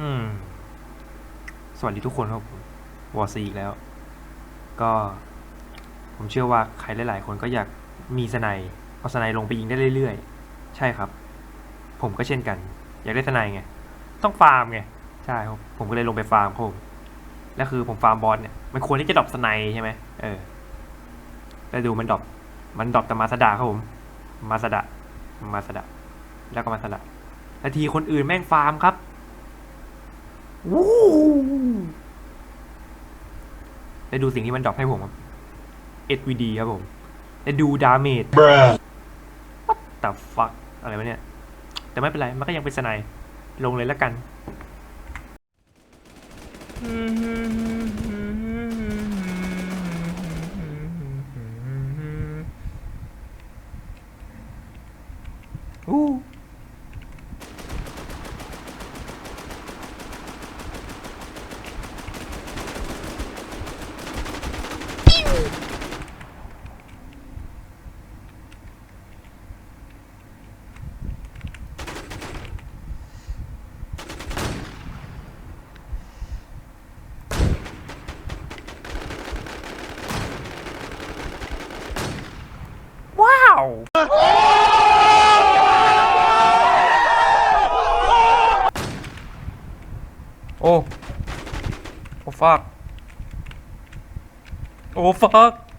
อืมสวัสดีทุกคนครับผมวอซีอีแล้ว ก็ ผมเชื่อว่าใครหลาย ๆ คนก็อยากมีสไนด์เอาสไนด์ลงไปยิงได้เรื่อย ๆ ใช่ครับ ผมก็เช่นกัน อยากได้สไนด์ไง ต้องฟาร์มไง ใช่ครับ ผมก็เลยลงไปฟาร์มครับผมแล้วคือผมฟาร์มบอสเนี่ย มันควรที่จะดรอปสไนด์ใช่ไหมเออแล้วดูมันดรอป มันดรอปแต่มาสดาครับผม มาสดามาสดาแล้วก็มาสดาแล้วทีคนอื่นแม่งฟาร์มครับ วู้แล้วดูสิ่งที่มันดรอปให้ผมครับ SVD ครับผมแล้วดูดาเมจแต่ฟักอะไรวะเนี่ย แต่ไม่เป็นไร มันก็ยังเป็นสไนด์ลงเลยละกันอู้ ว้าวโ Oh fuck.